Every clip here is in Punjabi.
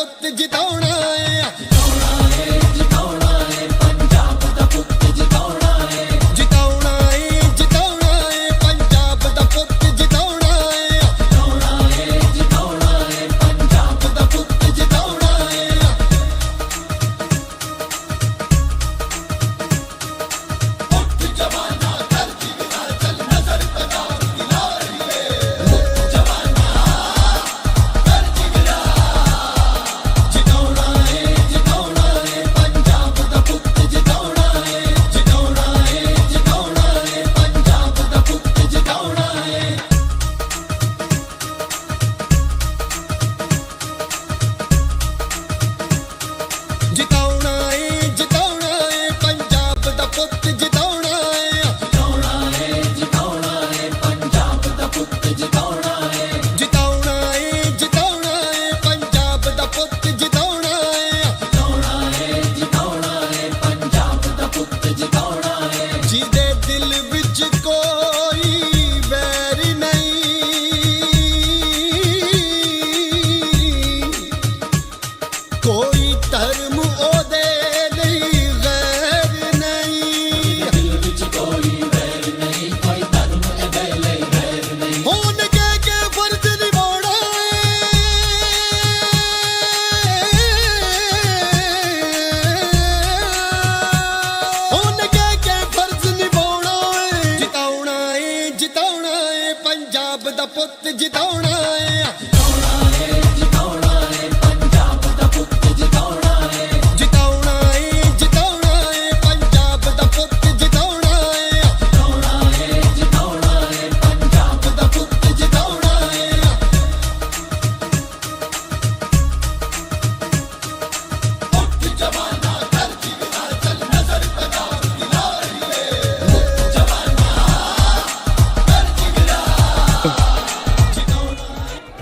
ਪੁੱਤ ਜਿਤਾਉਣਾ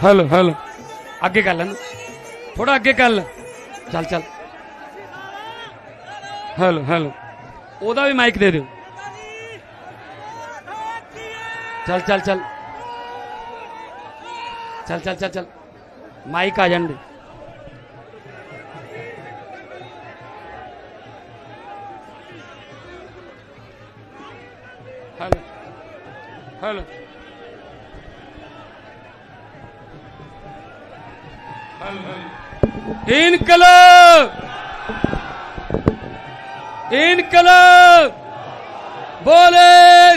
ਹੈਲੋ ਹੈਲੋ ਅੱਗੇ ਕਰ ਲੈਣ ਥੋੜਾ ਅੱਗੇ ਕਰ ਲੈ ਚੱਲ ਚੱਲ ਹੈਲੋ ਹੈਲੋ ਉਹਦਾ ਵੀ ਮਾਈਕ ਦੇ ਦਿਓ ਚੱਲ ਚੱਲ ਚੱਲ ਚੱਲ ਚੱਲ ਚੱਲ ਚੱਲ ਮਾਈਕ ਆ ਜਾਣ ਦੇ ਹੈਲੋ ਹੈਲੋ ਇਨਕਲਾਬ! ਇਨਕਲਾਬ! ਬੋਲੇ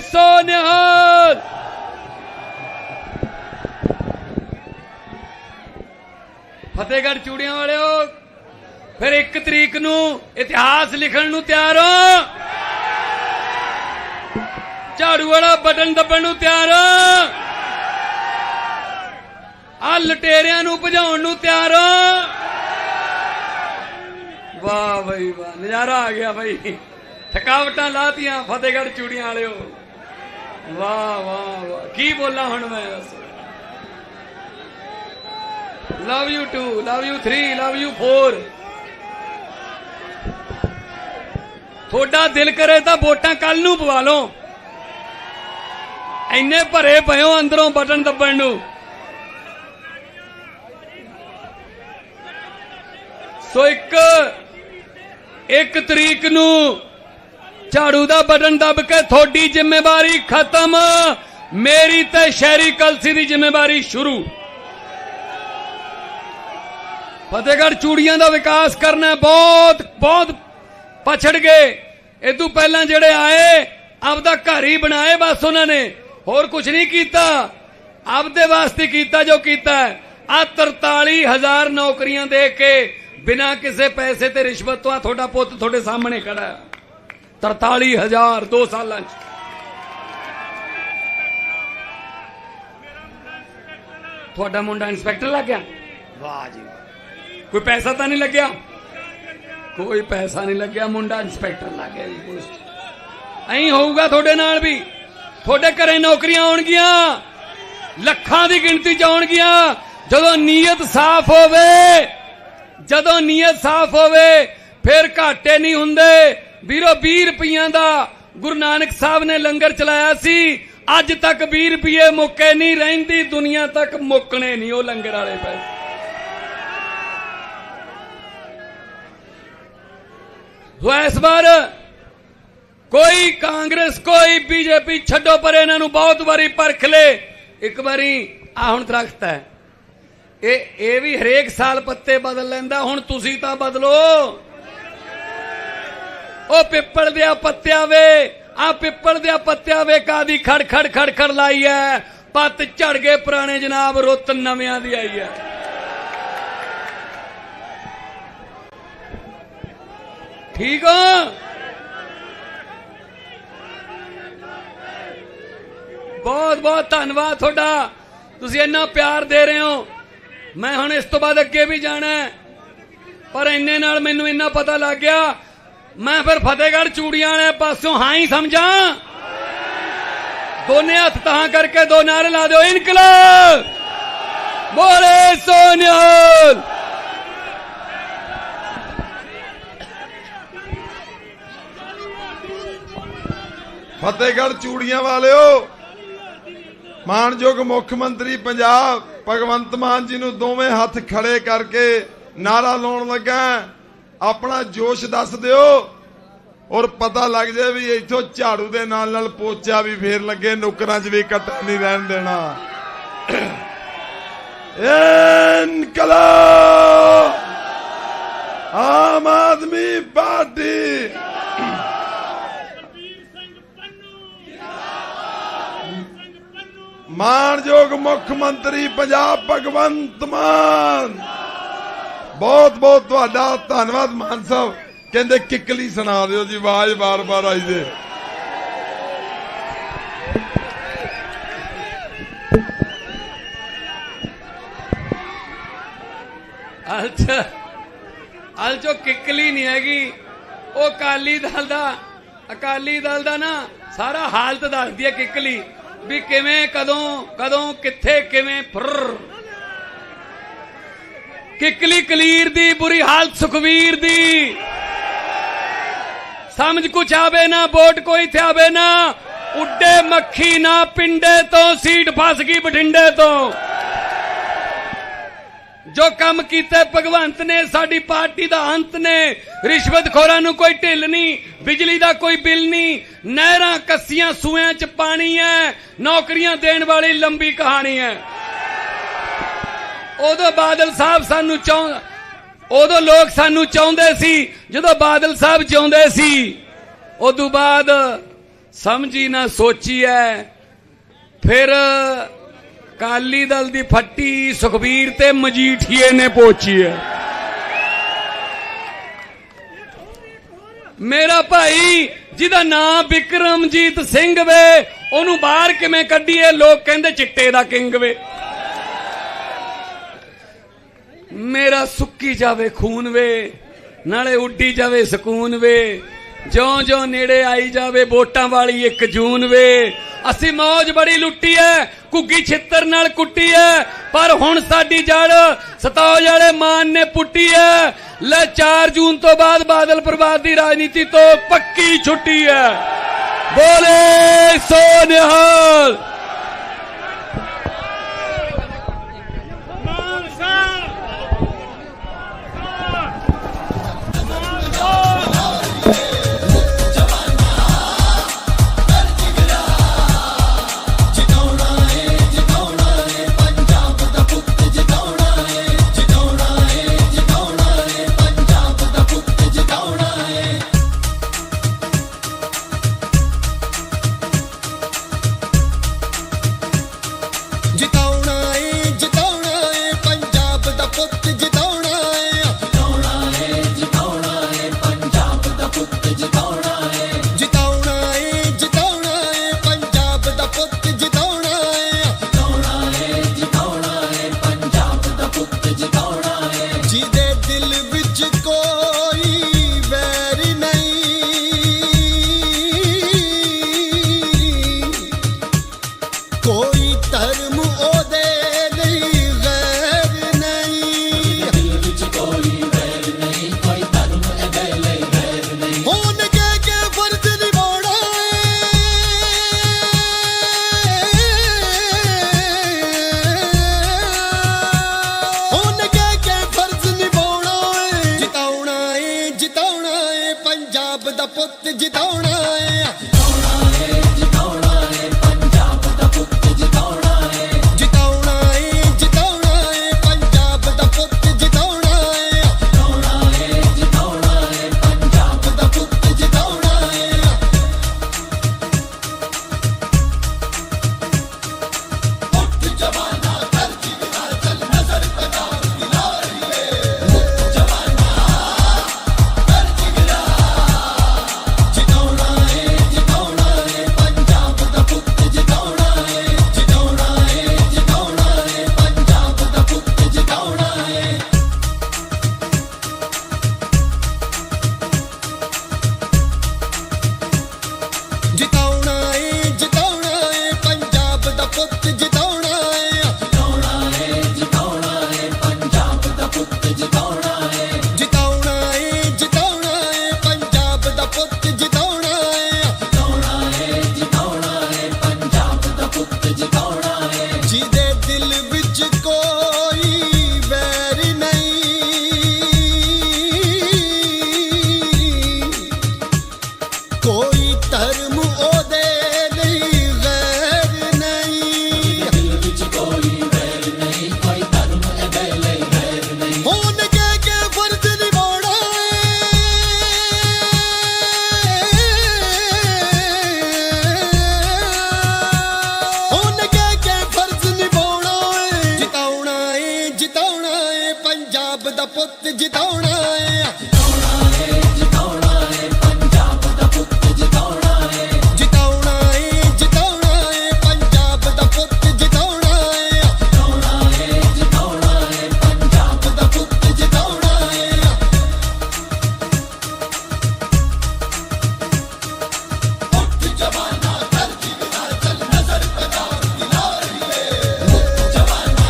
ਫਤਿਹਗੜ੍ਹ ਚੂੜੀਆਂ ਵਾਲਿਓ, ਫਿਰ 1 ਤਰੀਕ ਨੂੰ ਇਤਿਹਾਸ ਲਿਖਣ ਨੂੰ ਤਿਆਰ ਹੋ। ਝਾੜੂ ਵਾਲਾ ਬਟਨ ਦੱਬਣ ਨੂੰ ਤਿਆਰ ਹੋ। ਆ ਲਟੇਰਿਆਂ ਨੂੰ ਭਜਾਉਣ ਨੂੰ ਤਿਆਰ ਹੋ ਵਾਹ ਬਈ ਵਾਹ, ਨਜ਼ਾਰਾ ਆ ਗਿਆ ਬਈ। ਥਕਾਵਟਾਂ ਲਾਤੀਆਂ ਫਤਿਹਗੜ੍ਹ ਚੂੜੀਆਂ ਵਾਲਿਓ। ਵਾਹ ਵਾਹ ਵਾਹ। ਕੀ ਬੋਲਾਂ ਹੁਣ ਮੈਂ? Love you 2 love you 3 love you 4 ਤੁਹਾਡਾ ਦਿਲ ਕਰੇ ਤਾਂ ਵੋਟਾਂ ਕੱਲ ਨੂੰ ਪਵਾ ਲਓ। ਇੰਨੇ ਭਰੇ ਪਏ ਹੋ ਅੰਦਰੋਂ ਬਟਨ ਦੱਬਣ ਨੂੰ। ਸੋ ਇੱਕ ਇੱਕ ਤਰੀਕ ਨੂੰ ਝਾੜੂ ਦਾ ਬਟਨ ਦੱਬ ਕੇ ਤੁਹਾਡੀ ਜ਼ਿੰਮੇਵਾਰੀ ਖਤਮ। ਮੇਰੀ ਤੇ ਸ਼ਹਿਰੀ ਕਲਸੀ ਦੀ ਜ਼ਿੰਮੇਵਾਰੀ ਸ਼ੁਰੂ। ਫਤਿਹਗੜ੍ਹ ਚੂੜੀਆਂ ਦਾ ਵਿਕਾਸ ਕਰਨਾ ਬਹੁਤ ਬਹੁਤ ਪਛੜ ਗਏ। ਇਹ ਤੋਂ ਪਹਿਲਾਂ ਜਿਹੜੇ ਆਏ, ਆਪਦਾ ਘਰ ਹੀ ਬਣਾਏ ਬਸ ਉਹਨਾਂ ਨੇ। ਹੋਰ ਕੁਝ ਨਹੀਂ ਕੀਤਾ। ਆਪਦੇ ਵਾਸਤੇ ਕੀਤਾ ਜੋ ਕੀਤਾ ਆ 43000 ਨੌਕਰੀਆਂ ਦੇ ਕੇ ਬਿਨਾਂ ਕਿਸੇ ਪੈਸੇ ਤੇ ਰਿਸ਼ਵਤ ਤੋਂ ਆਹ ਤੁਹਾਡਾ ਪੁੱਤ ਤੁਹਾਡੇ ਸਾਹਮਣੇ ਖੜਾ ਹੈ। 43000 ਦੋ ਸਾਲਾਂ ਚ। ਤੁਹਾਡਾ ਮੁੰਡਾ ਇੰਸਪੈਕਟਰ ਲੱਗ ਗਿਆ? ਵਾਹ ਜੀ। ਕੋਈ ਪੈਸਾ ਤਾਂ ਨਹੀਂ ਲੱਗਿਆ? ਕੋਈ ਪੈਸਾ ਨਹੀਂ ਲੱਗਿਆ ਮੁੰਡਾ ਇੰਸਪੈਕਟਰ ਲੱਗ ਗਿਆ ਜੀ ਪੁਲਿਸ। ਐਂ ਹੋਊਗਾ ਤੁਹਾਡੇ ਨਾਲ ਵੀ। ਤੁਹਾਡੇ ਘਰੇ ਨੌਕਰੀਆਂ ਆਉਣਗੀਆਂ। ਲੱਖਾਂ ਦੀ ਗਿਣਤੀ ਚ ਆਉਣਗੀਆਂ। ਜਦੋਂ ਨੀਅਤ ਸਾਫ਼ ਹੋਵੇ ਜਦੋਂ ਨੀਅਤ ਸਾਫ਼ ਹੋਵੇ, ਫਿਰ ਘਾਟੇ ਨਹੀਂ ਹੁੰਦੇ। ਵੀਰੋ 20 ਰੁਪਈਆਂ ਦਾ ਗੁਰੂ ਨਾਨਕ ਸਾਹਿਬ ਨੇ ਲੰਗਰ ਚਲਾਇਆ ਸੀ। ਅੱਜ ਤੱਕ 20 ਰੁਪਏ ਮੁੱਕੇ ਨਹੀਂ, ਰਹਿੰਦੀ ਦੁਨੀਆ ਤੱਕ ਮੁੱਕਣੇ ਨਹੀਂ ਉਹ ਲੰਗਰ ਵਾਲੇ ਪੈਸੇ। ਸੋ ਇਸ ਵਾਰ ਕੋਈ ਕਾਂਗਰਸ, ਕੋਈ ਬੀਜੇਪੀ ਛੱਡੋ, ਪਰ ਇਹਨਾਂ ਨੂੰ ਬਹੁਤ ਵਾਰੀ ਪਰਖ ਲੇ। ਇੱਕ ਵਾਰੀ ਆ ਹੁਣ ਦਰਖਤ ਹੈ। ਇਹ ਇਹ ਵੀ ਹਰੇਕ ਸਾਲ ਪੱਤੇ ਬਦਲ ਲੈਂਦਾ, ਹੁਣ ਤੁਸੀਂ ਤਾਂ ਬਦਲੋ। ਉਹ ਪਿੱਪਲ ਦੇ ਪੱਤਿਆਂ ਵੇ ਆ ਪਿੱਪਲ ਦੇ ਪੱਤਿਆਂ ਵੇ ਕਾਦੀ ਖੜ ਖੜ ਖੜ ਖੜ ਲਾਈ ਐ। ਪੱਤ ਝੜ ਗਏ ਪੁਰਾਣੇ ਜਨਾਬ, ਰੁੱਤ ਨਵਿਆਂ ਦੀ ਆਈ ਐ। ਠੀਕ ਹੋ? ਬਹੁਤ ਬਹੁਤ ਧੰਨਵਾਦ ਤੁਹਾਡਾ। ਤੁਸੀਂ ਇੰਨਾ ਪਿਆਰ ਦੇ ਰਹੇ ਹੋ। ਮੈਂ ਹੁਣ ਇਸ ਤੋਂ ਬਾਅਦ ਅੱਗੇ ਵੀ ਜਾਣਾ ਪਰ ਇੰਨੇ ਨਾਲ ਮੈਨੂੰ ਇੰਨਾ ਪਤਾ ਲੱਗ ਗਿਆ। ਮੈਂ ਫਿਰ ਫਤਿਹਗੜ੍ਹ ਚੂੜੀਆਂ ਵਾਲੇ ਪਾਸੋਂ ਹਾਂ ਹੀ ਸਮਝਾਂ। ਦੋਨੇ ਹੱਥ ਤਾਂ ਕਰਕੇ ਦੋ ਨਾਰੇ ਲਾ ਦਿਓ। ਇਨਕਲਾਬ! ਬੋਲੇ ਸੋਨਿਆਲ ਫਤਿਹਗੜ੍ਹ ਚੂੜੀਆਂ ਵਾਲਿਓ ਮਾਨਯੋਗ ਮੁੱਖ ਮੰਤਰੀ ਪੰਜਾਬ ਭਗਵੰਤ ਮਾਨ ਜੀ ਨੂੰ ਦੋਵੇਂ ਹੱਥ ਖੜੇ ਕਰਕੇ ਨਾਰਾ ਲਾਉਣ ਲੱਗਾ। ਆਪਣਾ ਜੋਸ਼ ਦੱਸ ਦਿਓ ਔਰ ਪਤਾ ਲੱਗ ਜਾਏ ਵੀ ਇੱਥੋਂ ਝਾੜੂ ਦੇ ਨਾਲ ਨਾਲ ਪੋਚਾ ਵੀ ਫੇਰ ਲੱਗੇ, ਨੁਕਰਾਂ 'ਚ ਵੀ ਕੱਟਾ ਨਹੀਂ ਰਹਿਣ ਦੇਣਾ। ਇਨਕਲਾਬ! ਆਮ ਆਦਮੀ ਪਾਰਟੀ ਮਾਨਯੋਗ ਮੁੱਖ ਮੰਤਰੀ ਪੰਜਾਬ ਭਗਵੰਤ ਮਾਨ। ਬਹੁਤ ਬਹੁਤ ਤੁਹਾਡਾ ਧੰਨਵਾਦ ਮਾਨ ਸਾਹਿਬ। ਕਹਿੰਦੇ ਕਿੱਕਲੀ ਸੁਣਾ ਦਿਓ ਜੀ, ਆਵਾਜ਼ ਬਾਰ-ਬਾਰ ਆਈ ਦੇ ਅੱਛਾ ਅਲ ਚੋ ਕਿੱਕਲੀ ਨਹੀਂ ਹੈਗੀ। ਉਹ ਅਕਾਲੀ ਦਲ ਦਾ, ਅਕਾਲੀ ਦਲ ਦਾ ਨਾ ਸਾਰਾ ਹਾਲਤ ਦੱਸਦੀ ਹੈ ਕਿੱਕਲੀ। ਵੀ ਕਿਵੇਂ, ਕਦੋਂ ਕਦੋਂ, ਕਿੱਥੇ, ਕਿਵੇਂ ਫਰ ਕਿੱਕਲੀ ਕਲੀਰ ਦੀ, ਬੁਰੀ ਹਾਲਤ ਸੁਖਵੀਰ ਦੀ। ਸਮਝ ਕੁਛ ਆਵੇ ਨਾ, ਵੋਟ ਕੋਈ ਤੇ ਆਵੇ ਨਾ। ਉੱਡੇ ਮੱਖੀ ਨਾ, ਪਿੰਡੇ ਤੋਂ, ਸੀਟ ਫਸ ਗਈ ਬਠਿੰਡੇ ਤੋਂ। ਜੋ ਕੰਮ ਕੀਤਾ ਭਗਵੰਤ ਨੇ, ਸਾਡੀ ਪਾਰਟੀ ਦਾ ਅੰਤ ਨੇ। ਰਿਸ਼ਵਤਖੋਰਾਂ ਨੂੰ ਕੋਈ ਢਿੱਲ ਨਹੀਂ, ਬਿਜਲੀ ਦਾ ਕੋਈ ਬਿੱਲ ਨਹੀਂ, ਨਹਿਰਾਂ, ਕੱਸੀਆਂ ਸੂਇਆਂ 'ਚ ਪਾਣੀ ਹੈ, ਨੌਕਰੀਆਂ ਦੇਣ ਵਾਲੀ ਲੰਬੀ ਕਹਾਣੀ ਹੈ। ਉਦੋਂ ਬਾਦਲ ਸਾਹਿਬ ਸਾਨੂੰ ਚਾਹੁੰ, ਉਦੋਂ ਲੋਕ ਸਾਨੂੰ ਚਾਹੁੰਦੇ ਸੀ, ਜਦੋਂ ਬਾਦਲ ਸਾਹਿਬ ਚਾਹੁੰਦੇ ਸੀ, ਉਦੋਂ ਬਾਅਦ ਸਮਝੀ ਨਾ ਸੋਚੀ ਐ ਫਿਰ ਕਾਲੀ ਦਲ ਦੀ ਫੱਟੀ ਸੁਖਬੀਰ ਤੇ ਮਜੀਠੀਏ ਨੇ ਪੋਚੀ ਹੈ। ਮੇਰਾ ਭਾਈ, ਜਿਹਦਾ ਨਾਮ ਵਿਕਰਮਜੀਤ ਸਿੰਘ ਵੇ, ਉਹਨੂੰ ਬਾਹਰ ਕਿਵੇਂ ਕੱਢੀਏ? ਲੋਕ ਕਹਿੰਦੇ ਚਿੱਟੇ ਦਾ ਕਿੰਗ ਵੇ। ਮੇਰਾ ਸੁੱਕੀ ਜਾਵੇ ਖੂਨ ਵੇ, ਨਾਲੇ ਉੱਡੀ ਜਾਵੇ ਸਕੂਨ ਵੇ ਜਿਉਂ ਜਿਉਂ ਨੇੜੇ ਆਈ ਜਾਵੇ, ਵੋਟਾਂ ਵਾਲੀ ਇੱਕ ਜੂਨ ਵੇ ਅਸੀਂ ਮੌਜ ਬੜੀ ਲੁੱਟੀ ਐ ਕੁੱਗੀ ਛਿੱਤਰ ਨਾਲ ਕੁੱਟੀ ਐ, ਪਰ ਹੁਣ ਸਾਡੀ ਜੜ ਸਤੌਜ ਵਾਲੇ ਮਾਨ ਨੇ ਪੁੱਟੀ ਐ। ਲੈ 4 ਜੂਨ ਤੋਂ ਬਾਅਦ ਬਾਦਲ ਪਰਿਵਾਰ ਦੀ ਰਾਜਨੀਤੀ ਤੋਂ ਪੱਕੀ ਛੁੱਟੀ ਐ। ਬੋਲੇ ਸੋ ਨਿਹਾਲ।